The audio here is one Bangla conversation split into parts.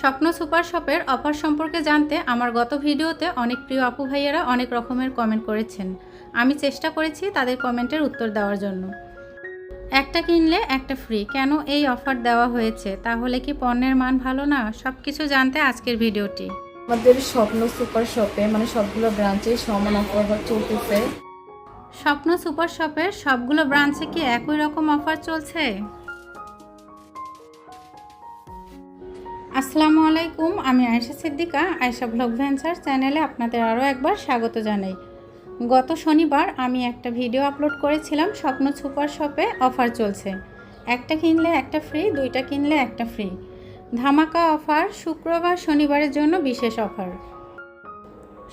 স্বপ্ন সুপার শপের অফার সম্পর্কে জানতে আমার গত ভিডিওতে অনেক প্রিয় আপু ভাইয়েরা অনেক রকমের কমেন্ট করেছেন। আমি চেষ্টা করেছি তাদের কমেন্টের উত্তর দেওয়ার জন্য। একটা কিনলে একটা ফ্রি কেন এই অফার দেওয়া হয়েছে? তাহলে কি পণ্যের মান ভালো না? সব কিছু জানতে আজকের ভিডিওটি। আমাদের স্বপ্ন সুপার শপে মানে সবগুলো ব্রাঞ্চে সমান অফার চলতেছে। স্বপ্ন সুপার শপের সবগুলো ব্রাঞ্চে কি একই রকম অফার চলছে? আসসালামু আলাইকুম, আমি আয়েশা সিদ্দিকা, আয়েশা ব্লগ ভেঞ্চার চ্যানেলে আপনাদের আরও একবার স্বাগত জানাই। গত শনিবার আমি একটা ভিডিও আপলোড করেছিলাম, স্বপ্ন সুপার শপে অফার চলছে। একটা কিনলে একটা ফ্রি, দুইটা কিনলে একটা ফ্রি। ধামাকা অফার শুক্রবার শনিবারের জন্য বিশেষ অফার।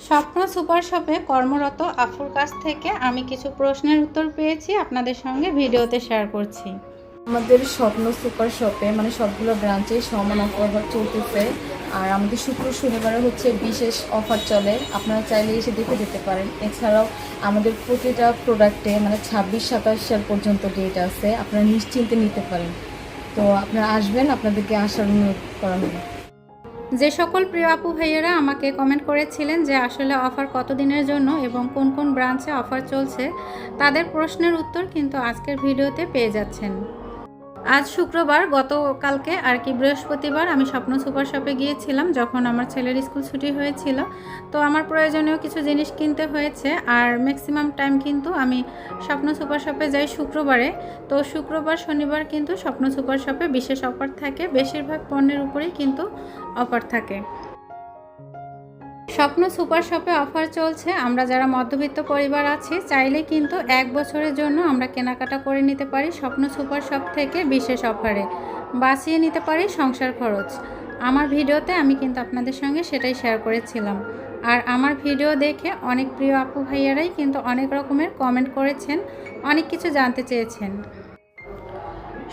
স্বপ্ন সুপার শপে কর্মরত আফুর কাছ থেকে আমি কিছু প্রশ্নের উত্তর পেয়েছি, আপনাদের সঙ্গে ভিডিওতে শেয়ার করছি। আমাদের স্বপ্ন সুপার শপে মানে সবগুলো ব্রাঞ্চে সমান অফার চলতেছে। আর আমাদের শুক্র শনিবারে হচ্ছে বিশেষ অফার চলে। আপনারা চাইলে এসে দেখে যেতে পারেন। এছাড়াও আমাদের প্রতিটা প্রোডাক্টে মানে ছাব্বিশ, সাতাশ সাল পর্যন্ত ডেট আছে। আপনারা নিশ্চিন্তে নিতে পারেন। তো আপনারা আসবেন, আপনাদেরকে আসার অনুরোধ করা হলো। যে সকল প্রিয় আপু ভাইয়েরা আমাকে কমেন্ট করেছিলেন যে আসলে অফার কত দিনের জন্য এবং কোন কোন ব্রাঞ্চে অফার চলছে, তাদের প্রশ্নের উত্তর কিন্তু আজকের ভিডিওতে পেয়ে যাচ্ছেন। আজ শুক্রবার, গতকালকে আর কি বৃহস্পতিবার আমি স্বপ্ন সুপার শপে গিয়েছিলাম যখন আমার ছেলের স্কুল ছুটি হয়েছিল। তো আমার প্রয়োজনীয় কিছু জিনিস কিনতে হয়েছে আর ম্যাক্সিমাম টাইম কিন্তু আমি স্বপ্ন সুপার শপে যাই শুক্রবারে। তো শুক্রবার, শনিবার কিন্তু স্বপ্ন সুপার শপে বিশেষ অফার থাকে। বেশিরভাগ পণ্যের উপরেই কিন্তু অফার থাকে। স্বপ্ন সুপার শপে অফার চলছে। আমরা যারা মধ্যবিত্ত পরিবার আছি, চাইলে কিন্তু এক বছরের জন্য আমরা কেনাকাটা করে নিতে পারি স্বপ্ন সুপার শপ থেকে বিশেষ অফারে। বাঁচিয়ে নিতে পারি সংসার খরচ। আমার ভিডিওতে আমি কিন্তু আপনাদের সঙ্গে সেটাই শেয়ার করেছিলাম। আর আমার ভিডিও দেখে অনেক প্রিয় আপু ভাইয়ারাই কিন্তু অনেক রকমের কমেন্ট করেছেন, অনেক কিছু জানতে চেয়েছেন।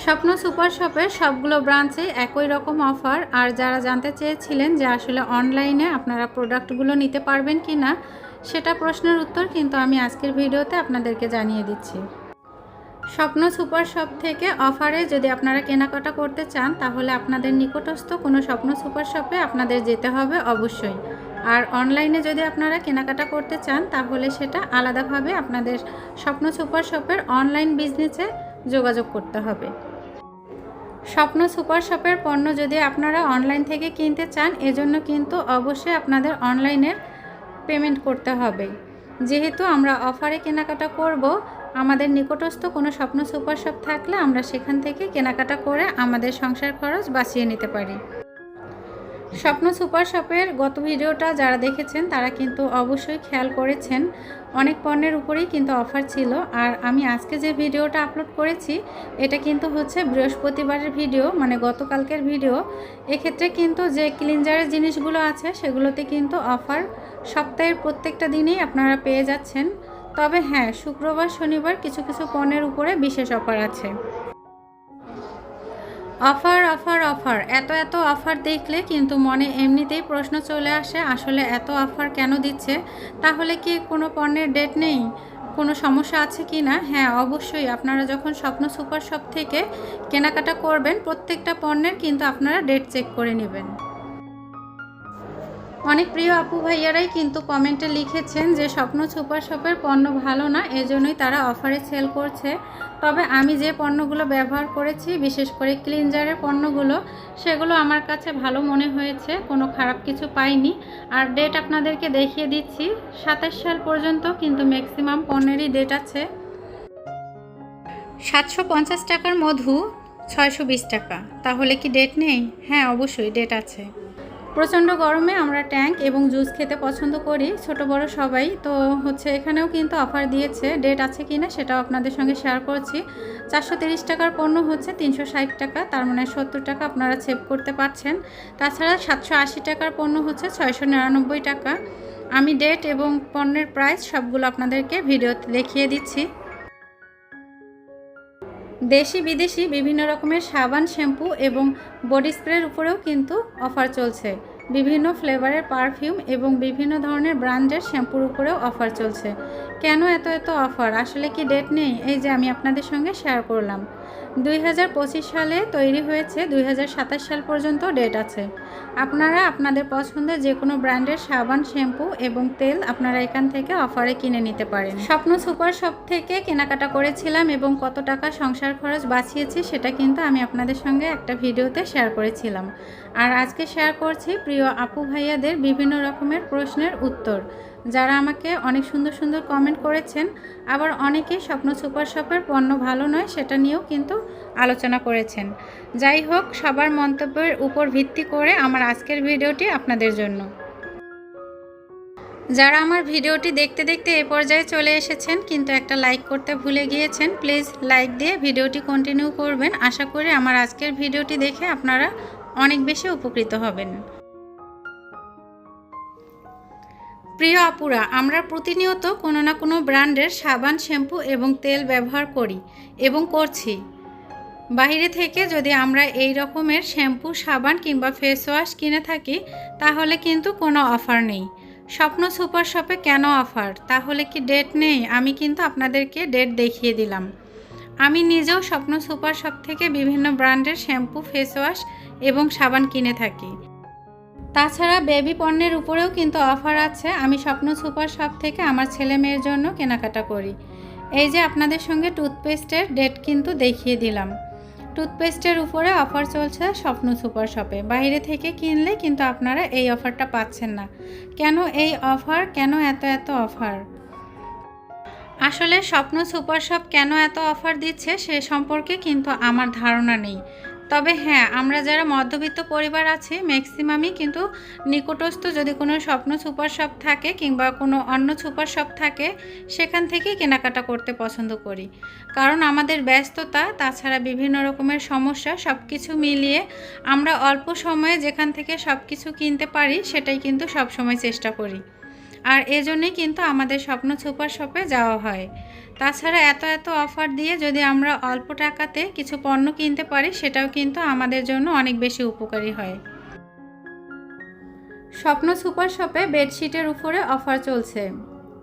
স্বপ্ন সুপার শপের সবগুলো ব্রাঞ্চে একই রকম অফার। আর যারা জানতে চেয়েছিলেন যে আসলে অনলাইনে আপনারা প্রোডাক্টগুলো নিতে পারবেন কি না, সেটা প্রশ্নের উত্তর কিন্তু আমি আজকের ভিডিওতে আপনাদেরকে জানিয়ে দিচ্ছি। স্বপ্ন সুপার শপ থেকে অফারে যদি আপনারা কেনাকাটা করতে চান, তাহলে আপনাদের নিকটস্থ কোনো স্বপ্ন সুপার শপে আপনাদের যেতে হবে অবশ্যই। আর অনলাইনে যদি আপনারা কেনাকাটা করতে চান, তাহলে সেটা আলাদাভাবে আপনাদের স্বপ্ন সুপার শপের অনলাইন বিজনেসে যোগাযোগ করতে হবে। স্বপ্ন সুপার শপের পণ্য যদি আপনারা অনলাইন থেকে কিনতে চান, এজন্য কিন্তু অবশ্যই আপনাদের অনলাইনের পেমেন্ট করতে হবে। যেহেতু আমরা অফারে কেনাকাটা করব, আমাদের নিকটস্থ কোনো স্বপ্ন সুপার শপ থাকলে আমরা সেখান থেকে কেনাকাটা করে আমাদের সংসার খরচ বাঁচিয়ে নিতে পারি। স্বপ্ন সুপার শপের গত ভিডিওটা যারা দেখেছেন, তারা কিন্তু অবশ্যই খেয়াল করেছেন। অনেক পণ্যের উপরেই কিন্তু অফার ছিল। আর আমি আজকে যে ভিডিওটা আপলোড করেছি, এটা কিন্তু হচ্ছে বৃহস্পতিবারের ভিডিও মানে গতকালকের ভিডিও। এক্ষেত্রে কিন্তু যে ক্লিনজারের জিনিসগুলো আছে, সেগুলোতে কিন্তু অফার সপ্তাহের প্রত্যেকটা দিনেই আপনারা পেয়ে যাচ্ছেন। তবে হ্যাঁ শুক্রবার, শনিবার কিছু কিছু পণ্যের উপরে বিশেষ অফার আছে। Offer offer offer. এত এত অফার দেখলে কিন্তু মনে এমনিতেই প্রশ্ন চলে আসে, আসলে এত অফার কেন দিচ্ছে? তাহলে কি কোনো পণ্যের ডেট নেই? কোনো সমস্যা আছে কি না? হ্যাঁ অবশ্যই। আপনারা যখন স্বপ্ন সুপার শপ থেকে কেনাকাটা করবেন, প্রত্যেকটা পণ্যের কিন্তু আপনারা ডেট চেক করে নেবেন। অনেক প্রিয় আপু ভাইয়ারাই কিন্তু কমেন্টে লিখেছেন যে, স্বপ্ন সুপার শপের পণ্য ভালো না, এজন্যই তারা অফারে সেল করছে। তবে আমি যে পণ্যগুলো ব্যবহার করেছি, বিশেষ করে ক্লিনজারের পণ্যগুলো, সেগুলো আমার কাছে ভালো মনে হয়েছে, কোনো খারাপ কিছু পাইনি। আর ডেট আপনাদেরকে দেখিয়ে দিচ্ছি, সাতাশ সাল পর্যন্ত কিন্তু ম্যাক্সিমাম পণ্যেরই ডেট আছে। সাতশো পঞ্চাশ টাকার মধু, ছয়শো বিশ টাকা। তাহলে কি ডেট নেই? হ্যাঁ অবশ্যই ডেট আছে। প্রচণ্ড গরমে আমরা ট্যাঙ্ক এবং জুস খেতে পছন্দ করি, ছোট বড় সবাই। তো হচ্ছে এখানেও কিন্তু অফার দিয়েছে, ডেট আছে কি না সেটাও আপনাদের সঙ্গে শেয়ার করছি। চারশো টাকার পণ্য হচ্ছে তিনশো ষাট টাকা, তার মানে সত্তর টাকা আপনারা সেভ করতে পারছেন। তাছাড়া সাতশো আশি টাকার পণ্য হচ্ছে ছয়শো নিরানব্বই টাকা। আমি ডেট এবং পণ্যের প্রাইস সবগুলো আপনাদেরকে ভিডিওতে দেখিয়ে দিচ্ছি। দেশি বিদেশি বিভিন্ন রকমের সাবান, শ্যাম্পু এবং বডি স্প্রের উপরেও কিন্তু অফার চলছে। বিভিন্ন ফ্লেভারের পারফিউম এবং বিভিন্ন ধরনের ব্র্যান্ডের শ্যাম্পুর উপরেও অফার চলছে। কেন এত এত অফার? আসলে কি ডেট নেই? এই যে আমি আপনাদের সঙ্গে শেয়ার করলাম। দুই হাজার পঁচিশ সালে তৈরি হয়েছে, দুই হাজার সাতাশ সাল পর্যন্ত ডেট আছে। আপনারা আপনাদের পছন্দের যে কোনো ব্র্যান্ডের সাবান, শ্যাম্পু এবং তেল আপনারা এখান থেকে অফারে কিনে নিতে পারেন। স্বপ্ন সুপার শপ থেকে কেনাকাটা করেছিলাম এবং কত টাকা সংসার খরচ বাঁচিয়েছি সেটা কিন্তু আমি আপনাদের সঙ্গে একটা ভিডিওতে শেয়ার করেছিলাম। আর আজকে শেয়ার করছি প্রিয় আপু ভাইয়াদের বিভিন্ন রকমের প্রশ্নের উত্তর। যারা আমাকে অনেক সুন্দর সুন্দর কমেন্ট করেছেন, আবার অনেকে স্বপ্ন সুপার শপের পণ্য ভালো নয় সেটা নিয়েও কিন্তু আলোচনা করেছেন। যাই হোক, সবার মন্তব্যের উপর ভিত্তি করে আমার আজকের ভিডিওটি আপনাদের জন্য। যারা আমার ভিডিওটি দেখতে দেখতে এ পর্যায়ে চলে এসেছেন, কিন্তু একটা লাইক করতে ভুলে গিয়েছেন প্লিজ লাইক দিয়ে ভিডিওটি কন্টিনিউ করবেন। আশা করি আমার আজকের ভিডিওটি দেখে আপনারা অনেক বেশি উপকৃত হবেন। প্রিয় আপুরা, আমরা প্রতিনিয়ত কোনো না কোনো ব্র্যান্ডের সাবান, শ্যাম্পু এবং তেল ব্যবহার করি এবং করছি। বাইরে থেকে যদি আমরা এই রকমের শ্যাম্পু, সাবান কিংবা ফেস ওয়াশ কিনে থাকি, তাহলে কিন্তু কোনো অফার নেই। স্বপ্ন সুপার শপে কেন অফার? তাহলে কি ডেট নেই? আমি কিন্তু আপনাদেরকে ডেট দেখিয়ে দিলাম। আমি নিজেও স্বপ্ন সুপার শপ থেকে বিভিন্ন ব্র্যান্ডের শ্যাম্পু ফেস ওয়াশ এবং সাবান কিনে থাকি। তাছাড়া বেবি পণ্যের উপরেও কিন্তু অফার আছে। আমি স্বপ্ন সুপার শপ থেকে আমার ছেলে মেয়ের জন্য কেনাকাটা করি। এই যে আপনাদের সঙ্গে টুথপেস্টের ডেট কিন্তু দেখিয়ে দিলাম। টুথপেস্টের উপরে অফার চলছে স্বপ্ন সুপার শপে। বাইরে থেকে কিনলে কিন্তু আপনারা এই অফারটা পাচ্ছেন না। কেন এই অফার? কেন এত এত অফার? আসলে স্বপ্ন সুপার শপ কেন এত অফার দিচ্ছে সে সম্পর্কে কিন্তু আমার ধারণা নেই। তবে হ্যাঁ আমরা যারা মধ্যবিত্ত পরিবার আছি ম্যাক্সিমামই কিন্তু নিকটস্থ যদি কোনো স্বপ্ন সুপার শপ থাকে কিংবা কোনো অন্য সুপার শপ থাকে, সেখান থেকেই কেনাকাটা করতে পছন্দ করি। কারণ আমাদের ব্যস্ততা, তাছাড়া বিভিন্ন রকমের সমস্যা সব কিছু মিলিয়ে আমরা অল্প সময়ে যেখান থেকে সব কিছু কিনতে পারি, সেটাই কিন্তু সব সময় চেষ্টা করি। আর এজন্যই কিন্তু আমাদের স্বপ্ন সুপার শপে যাওয়া হয়। তাছাড়া এত এত অফার দিয়ে যদি আমরা অল্প টাকাতে কিছু পণ্য কিনতে পারি, সেটাও কিন্তু আমাদের জন্য অনেক বেশি উপকারী হয়। স্বপ্ন সুপার শপে বেডশিটের উপরে অফার চলছে।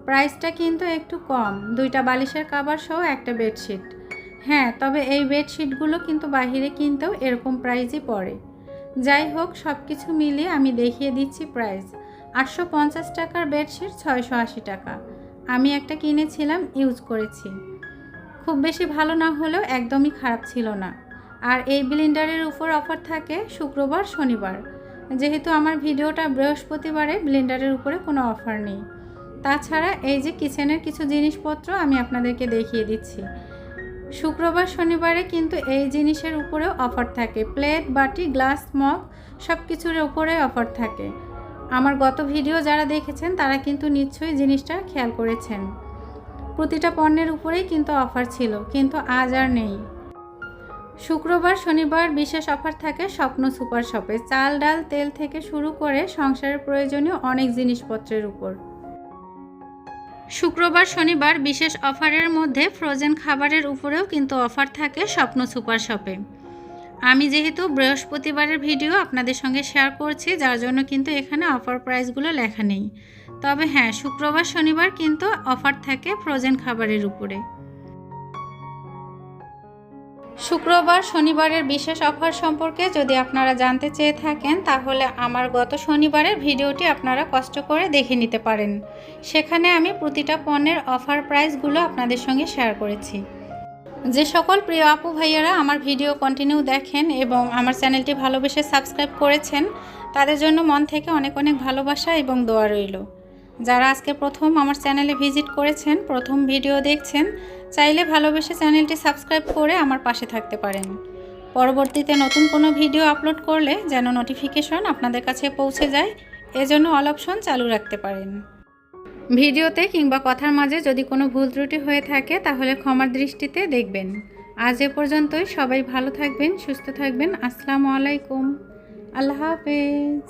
প্রাইসটা কিন্তু একটু কম, দুইটা বালিশের কাবার সহ একটা বেডশিট। হ্যাঁ তবে এই বেডশিটগুলো কিন্তু বাহিরে কিনতেও এরকম প্রাইসই পড়ে। যাই হোক সব কিছু মিলিয়ে আমি দেখিয়ে দিচ্ছি প্রাইস। আটশো পঞ্চাশ টাকার বেডশিট ছয়শো আশি টাকা। আমি একটা কিনেছিলাম, ইউজ করেছি। খুব বেশি ভালো না হলেও একদমই খারাপ ছিল না। আর এই ব্লিন্ডারের উপর অফার থাকে শুক্রবার, শনিবার। যেহেতু আমার ভিডিওটা বৃহস্পতিবারে, ব্লিন্ডারের উপরে কোনো অফার নেই। তাছাড়া এই যে কিচেনের কিছু জিনিসপত্র আমি আপনাদেরকে দেখিয়ে দিচ্ছি। শুক্রবার, শনিবারে কিন্তু এই জিনিসের উপরেও অফার থাকে। প্লেট, বাটি, গ্লাস, মগ সব কিছুর উপরে অফার থাকে। আমার গত ভিডিও যারা দেখেছেন, তারা কিন্তু নিশ্চয়ই জিনিসটা খেয়াল করেছেন। প্রতিটা পণ্যের উপরেই কিন্তু অফার ছিল, কিন্তু আজ আর নেই। শুক্রবার, শনিবার বিশেষ অফার থাকে স্বপ্ন সুপার শপে। চাল, ডাল, তেল থেকে শুরু করে সংসারের প্রয়োজনীয় অনেক জিনিসপত্রের উপর। শুক্রবার, শনিবার বিশেষ অফারের মধ্যে ফ্রোজেন খাবারের উপরেও কিন্তু অফার থাকে স্বপ্ন সুপার শপে। আমি যেহেতু বৃহস্পতিবারের ভিডিও আপনাদের সঙ্গে শেয়ার করছি, যার জন্য কিন্তু এখানে অফার প্রাইসগুলো লেখা নেই। তবে হ্যাঁ শুক্রবার, শনিবার কিন্তু অফার থাকে ফ্রোজেন খাবারের উপরে। শুক্রবার, শনিবারের বিশেষ অফার সম্পর্কে যদি আপনারা জানতে চেয়ে থাকেন, তাহলে আমার গত শনিবারের ভিডিওটি আপনারা কষ্ট করে দেখে নিতে পারেন। সেখানে আমি প্রতিটা পণ্যের অফার প্রাইসগুলো আপনাদের সঙ্গে শেয়ার করেছি। যে সকল প্রিয় আপু ভাইয়ারা আমার ভিডিও কন্টিনিউ দেখেন এবং আমার চ্যানেলটি ভালোবেসে সাবস্ক্রাইব করেছেন, তাদের জন্য মন থেকে অনেক অনেক ভালোবাসা এবং দোয়া রইল। যারা আজকে প্রথম আমার চ্যানেলে ভিজিট করেছেন, প্রথম ভিডিও দেখছেন, চাইলে ভালোবেসে চ্যানেলটি সাবস্ক্রাইব করে আমার পাশে থাকতে পারেন। পরবর্তীতে নতুন কোনো ভিডিও আপলোড করলে যেন নোটিফিকেশন আপনাদের কাছে পৌঁছে যায়, এজন্য অল অপশন চালু রাখতে পারেন। ভিডিওতে কিংবা কথার মাঝে যদি কোনো ভুল ত্রুটি হয়ে থাকে, তাহলে ক্ষমার দৃষ্টিতে দেখবেন। আজ এ পর্যন্তই। সবাই ভালো থাকবেন, সুস্থ থাকবেন। আসসালামু আলাইকুম। আল্লাহ হাফেজ।